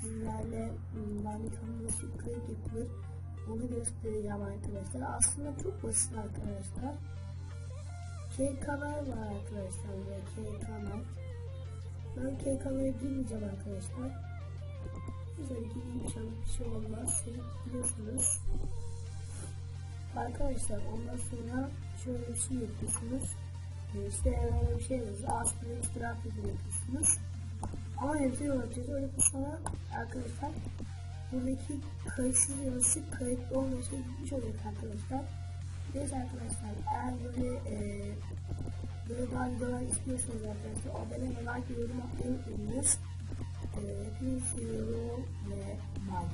sizlerle ım, Bandicam'da nasıl kayıt yapılır onu göstereceğim arkadaşlar. Aslında çok basit arkadaşlar. K-Kanal var arkadaşlar K-Kanal. Ben K-Kanal'a girmeyeceğim arkadaşlar. Güzel gireyim inşallah bir şey olmaz. Siz biliyorsunuz. Arkadaşlar ondan sonra şöyle bir şey yapıyorsunuz. Ee, İşte herhangi bir şey yazıyorsunuz. Aslında istiraf yapıyorsunuz. Ama hepsi olacak. Öyle sonra arkadaşlar buradaki kayıtsız yazısı kayıtlı olma şey gitmiş olacak arkadaşlar. Neyse arkadaşlar eğer böyle e, böyle daha videolar istiyorsanız arkadaşlar abone ve like yorum atmayı unutmayınız. E, hepinizi seviyorum ve bay.